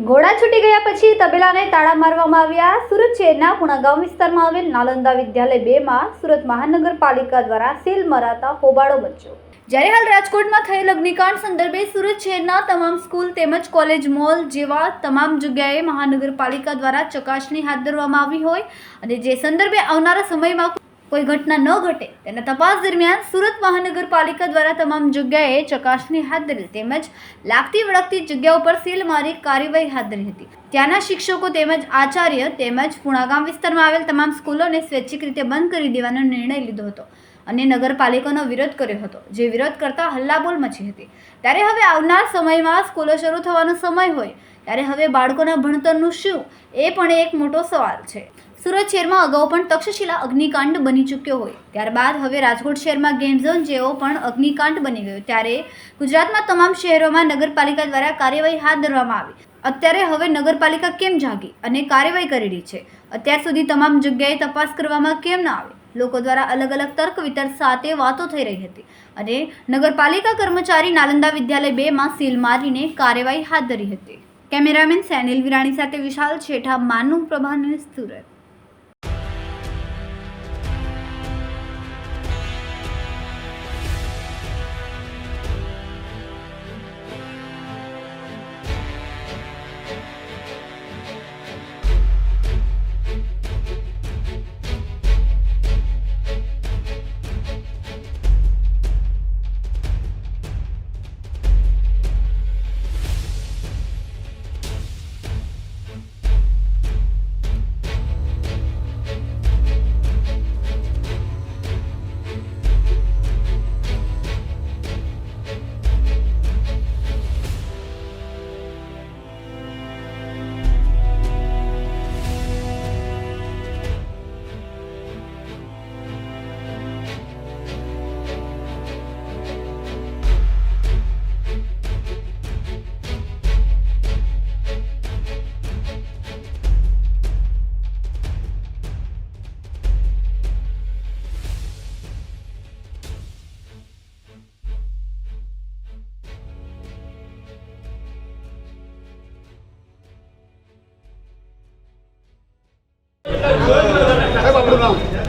ઘોડા છૂટી ગયા પછી તબેલાને તાળા મારવામાં આવ્યા. સુરત શહેરના પુણાગામ વિસ્તારમાં આવેલ નાલંદા વિદ્યાલય બેમાં સુરત મહાનગરપાલિકા દ્વારા સીલ મરાતા હોબાળો મચ્યો. જ્યારે હાલ રાજકોટમાં થયેલ અગ્નિકાંડ સંદર્ભે સુરત શહેરના તમામ સ્કૂલ તેમજ કોલેજ મોલ જેવા તમામ જગ્યાએ મહાનગરપાલિકા દ્વારા ચકાસણી હાથ ધરવામાં આવી હોય અને જે સંદર્ભે આવનારા સમયમાં કોઈ ઘટના ન ઘટે, તેના તપાસ દરમિયાન સુરત મહાનગરપાલિકા દ્વારા તમામ જગ્યાએ ચકાસણી હાથ ધરેલ તેમજ લાગતી વળગતી જગ્યા ઉપર સીલ મારી કાર્યવાહી હાથ ધરી હતી. ત્યાંના શિક્ષકો તેમજ આચાર્ય તેમજ પુણાગામ વિસ્તારમાં આવેલ તમામ સ્કૂલોને સ્વૈચ્છિક રીતે બંધ કરી દેવાનો નિર્ણય લીધો હતો અને નગરપાલિકાનો વિરોધ કર્યો હતો, જે વિરોધ કરતા હલ્લાબોલ મચી હતી. ત્યારે હવે આવનાર સમયમાં સ્કૂલો શરૂ થવાનો સમય હોય, ત્યારે હવે બાળકોના ભણતરનું શું, એ પણ એક મોટો સવાલ છે. સુરત શહેરમાં અગાઉ પણ તક્ષશિલા અગ્નિકાંડ બની ચૂક્યો હોય. ત્યારબાદ હવે રાજકોટ શહેરમાં ગેમ ઝોન જેવો પણ અગ્નિકાંડ બની ગયો. ત્યારે ગુજરાતમાં તમામ શહેરોમાં નગરપાલિકા દ્વારા કાર્યવાહી હાથ ધરવામાં આવી. અત્યારે હવે નગરપાલિકા કેમ જાગી અને કાર્યવાહી કરી રહી છે? અત્યાર સુધી તમામ જગ્યાએ તપાસ કરવામાં કેમ ના આવી? લોકો દ્વારા અલગ અલગ તર્ક વિતર્ક સાથે વાતો થઈ રહી હતી અને નગરપાલિકા કર્મચારી નાલંદા વિદ્યાલય બેમાં સીલ મારીને કાર્યવાહી હાથ ધરી હતી. કેમેરામેન સેનિલ વિરાણી સાથે વિશાલ છેઠા, માનુ પ્રભાને Surat.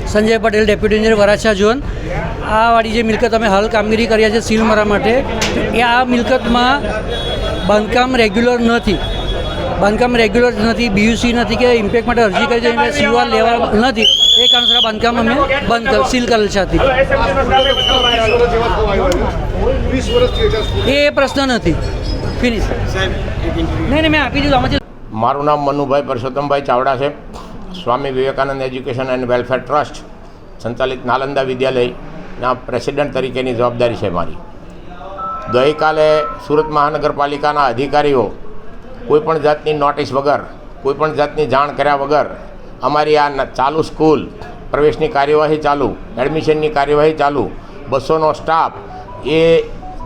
Sanjay Patel deputy engineer Varachha zone. આ વાળી જે મિલકત અમે હાલ કામગીરી કર્યા છે સીલ મારવા માટે એ આ મિલકતમાં બાંધકામ રેગ્યુલર નથી. બાંધકામ રેગ્યુલર નથી બીયુસી નથી કે ઇમ્પેક્ટ માટે અરજી કરી છે સીઓઆર લેવા નથી. એ કારણસર આ બાંધકામ અમે બંધ કર- સીલ કરેલ છે સ્કૂલ એ પ્રશ્ન નથી. ફિનિશ નહીં નહીં મેં આપી દીધું. આમાં મારું નામ મનુભાઈ પરસોત્તમભાઈ ચાવડા છે. Swami Vivekananda education and welfare trust સંચાલિત નાલંદા વિદ્યાલયના પ્રેસિડેન્ટ તરીકેની જવાબદારી છે મારી. ગઈકાલે સુરત મહાનગરપાલિકાના અધિકારીઓ કોઈપણ જાતની નોટિસ વગર કોઈપણ જાતની જાણ કર્યા વગર અમારી આ ચાલુ સ્કૂલ પ્રવેશની કાર્યવાહી ચાલુ, એડમિશનની કાર્યવાહી ચાલુ, બસોનો સ્ટાફ એ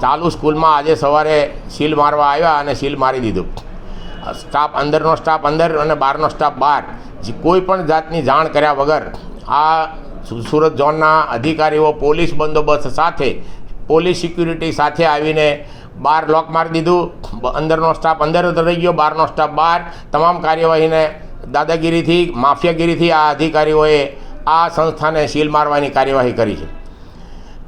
ચાલુ સ્કૂલમાં આજે સવારે સીલ મારવા આવ્યા અને સીલ મારી દીધું. સ્ટાફ અંદરનો સ્ટાફ અંદર અને બહારનો સ્ટાફ બહાર, જે કોઈ પણ જાતની જાણ કર્યા વગર આ સુરત ઝોનના અધિકારીઓ, પોલીસ બંદોબસ્ત સાથે, પોલીસ સિક્યુરિટી સાથે આવીને બહાર લોક મારી દીધું અંદરનો સ્ટાફ અંદર રહી ગયો, બહારનો સ્ટાફ બહાર. તમામ કાર્યવાહીને દાદાગીરીથી, માફિયાગીરીથી આ અધિકારીઓએ આ સંસ્થાને સીલ મારવાની કાર્યવાહી કરી છે.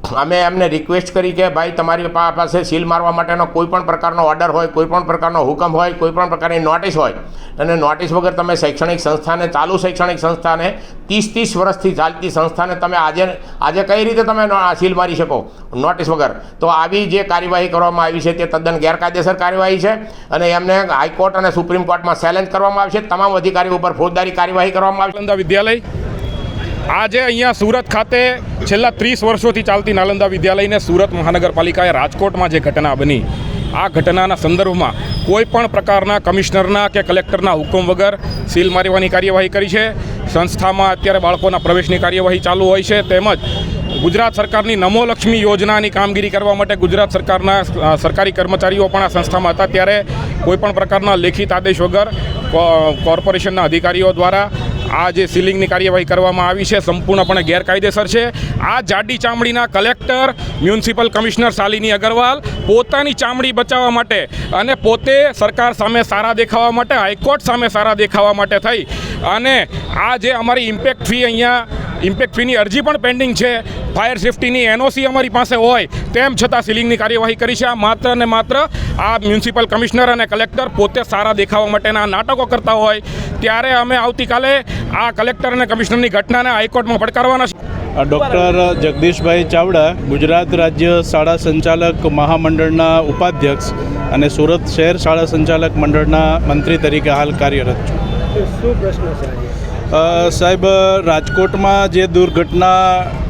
અમે એમને રિક્વેસ્ટ કરી કે ભાઈ, તમારી પાસે સીલ મારવા માટેનો કોઈ પણ પ્રકારનો ઓર્ડર હોય, કોઈ પણ પ્રકારનો હુકમ હોય, કોઈ પણ પ્રકારની નોટિસ હોય, અને નોટિસ વગર તમે શૈક્ષણિક સંસ્થાને, ચાલુ શૈક્ષણિક સંસ્થાને ત્રીસ ત્રીસ વર્ષથી ચાલતી સંસ્થાને તમે આજે આજે કઈ રીતે તમે સીલ મારી શકો? નોટિસ વગર. તો આવી જે કાર્યવાહી કરવામાં આવી છે તે તદ્દન ગેરકાયદેસર કાર્યવાહી છે, અને એમને હાઈકોર્ટ અને સુપ્રીમ કોર્ટમાં ચેલેન્જ કરવામાં આવશે. તમામ અધિકારીઓ ઉપર ફોજદારી કાર્યવાહી કરવામાં આવશે. વિદ્યાલય આજે અહીંયા સુરત ખાતે છેલ્લા ત્રીસ વર્ષોથી ચાલતી નાલંદા વિદ્યાલયને સુરત મહાનગરપાલિકાએ રાજકોટમાં જે ઘટના બની, આ ઘટનાના સંદર્ભમાં કોઈ પણ પ્રકારના કમિશનરના કે કલેક્ટરના હુકમ વગર સીલ મારવાની કાર્યવાહી કરી છે. સંસ્થામાં અત્યારે બાળકોના પ્રવેશની કાર્યવાહી ચાલુ હોય છે. તેમજ ગુજરાત સરકારની નમોલક્ષ્મી યોજનાની કામગીરી કરવા માટે ગુજરાત સરકારના સરકારી કર્મચારીઓ પણ આ સંસ્થામાં હતા. ત્યારે કોઈપણ પ્રકારના લેખિત આદેશ વગર કોર્પોરેશનના અધિકારીઓ દ્વારા આ જે સીલિંગની કાર્યવાહી કરવામાં આવી છે, સંપૂર્ણપણે ગેરકાયદેસર છે. આ જાડી ચામડીના collector, municipal commissioner Shalini Agarwal પોતાની ચામડી બચાવવા માટે અને પોતે સરકાર સામે સારા દેખાવા માટે, હાઈકોર્ટ સામે સારા દેખાવા માટે થઈ. અને આ જે અમારી ઇમ્પેક્ટ ફી અહીંયા, ઇમ્પેક્ટ ફીની અરજી પણ પેન્ડિંગ છે. ફાયર સેફ્ટીની એનઓસી અમારી પાસે હોય, તેમ છતાં સીલિંગની કાર્યવાહી કરી છે. આ માત્ર ને માત્ર આ મ્યુનિસિપલ કમિશનર અને કલેક્ટર પોતે સારા દેખાવા માટેના નાટકો કરતા હોય. ત્યારે અમે આવતીકાલે આ કલેક્ટર અને કમિશનરની ઘટનાને હાઈકોર્ટમાં પડકારવાના છે. ડૉક્ટર જગદીશભાઈ ચાવડા ગુજરાત રાજ્ય શાળા સંચાલક મહામંડળના ઉપાધ્યક્ષ અને સુરત શહેર શાળા સંચાલક મંડળના મંત્રી તરીકે હાલ કાર્યરત છું. સાહેબ રાજકોટમાં જે દુર્ઘટના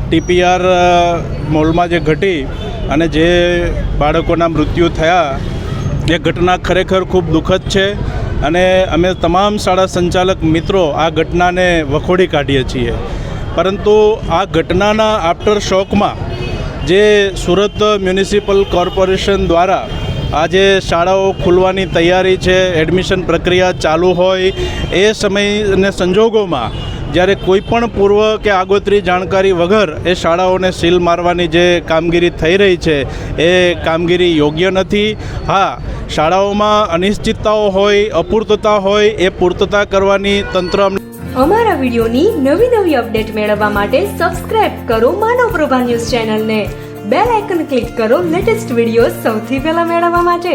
ટીપીઆર મોલમાં જે ઘટી અને જે બાળકોના મૃત્યુ થયા એ ઘટના ખરેખર ખૂબ દુઃખદ છે. અને અમે તમામ શાળા સંચાલક મિત્રો આ ઘટનાને વખોડી કાઢીએ છીએ. પરંતુ આ ઘટનાના આફ્ટર શોકમાં જે સુરત મ્યુનિસિપલ કોર્પોરેશન દ્વારા આજે શાળાઓ ખુલવાની તૈયારી છે, એડમિશન પ્રક્રિયા ચાલુ હોય, એ સમય અને સંજોગોમાં જ્યારે કોઈ પણ પૂર્વ કે આગોતરી જાણકારી વગર એ શાળાઓને સીલ મારવાની જે કામગીરી થઈ રહી છે, એ કામગીરી યોગ્ય નથી. હા, શાળાઓમાં અનિશ્ચિતતાઓ હોય, અપૂર્તતા હોય, એ પૂર્તતા કરવાની તંત્ર અમારા વિડીયોની નવી નવી અપડેટ મેળવવા માટે સબસ્ક્રાઇબ કરો માનવ પ્રભા ન્યૂઝ ચેનલને. બેલ આઇકન ક્લિક કરો લેટેસ્ટ વીડિયો સૌથી પહેલા મેળવવા માટે.